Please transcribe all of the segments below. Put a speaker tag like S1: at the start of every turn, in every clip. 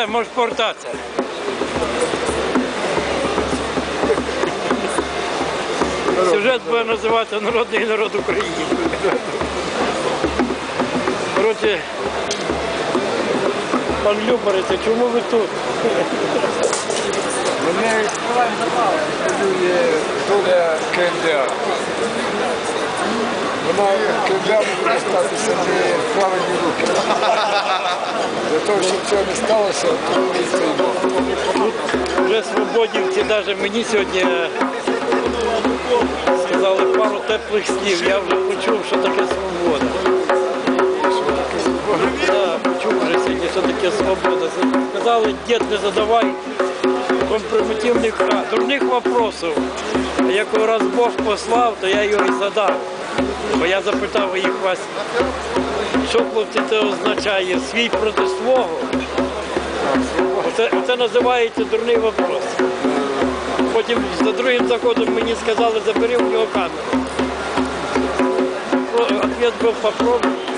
S1: Все, можеш повертатися. Сюжет буде називатися Народний народ України. Коротше, пан Любарець, чому ви тут?
S2: Мене хвилює доля КНДА. Вона КНДА може статися правильні руки. Того, щоб цього не сталося, то стоїмо.
S1: Вже свободівці навіть мені сьогодні сказали пару теплих слів. Я вже почув, що таке свобода. Почув вже сьогодні, що таке свобода. Сказали, дід, не задавай компримітивних дурних вопросів. А як раз Бог послав, то я його і задав. Бо я запитав їх вас, що хлопці це означає свій проти свого. Оце, оце називається дурний вопрос. Потім за другим заходом мені сказали, забери у нього камеру. Ответ був попробуй.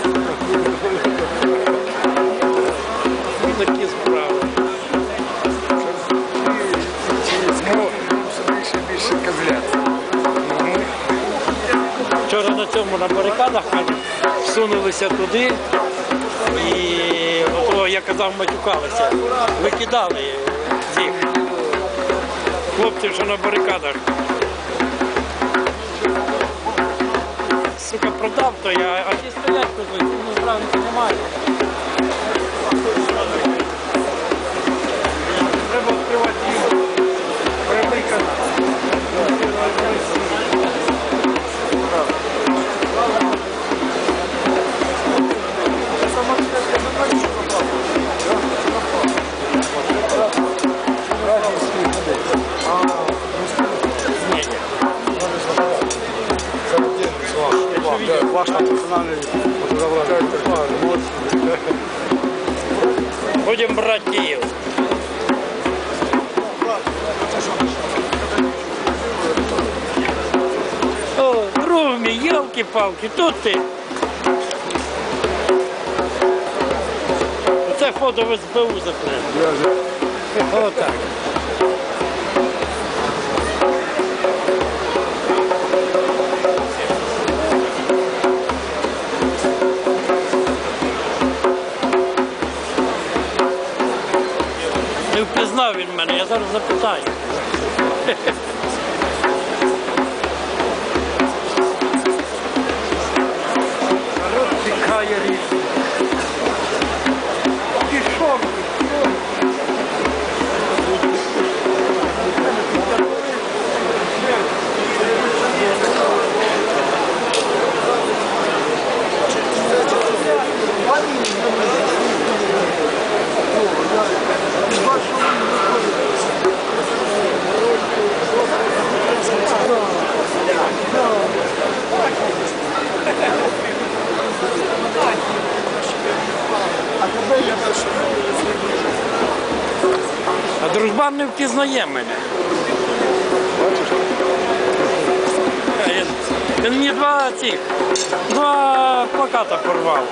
S1: Вчора на цьому на барикадах всунулися туди і ото, я казав, матюкалися. Викидали цих хлопців, що на барикадах. Сука, продав то я, а ті стоять тут, ну, правильно немає.
S2: Ваш
S1: Будемо брати Київ. О, друг мій, ялки-палки, тут ти. Це фото в СБУ закрили. Отак. Мене, я зараз запитаю. Народ тікає річ. Дружбан не впізнає мене. Він, він мені два цих, два плаката порвав.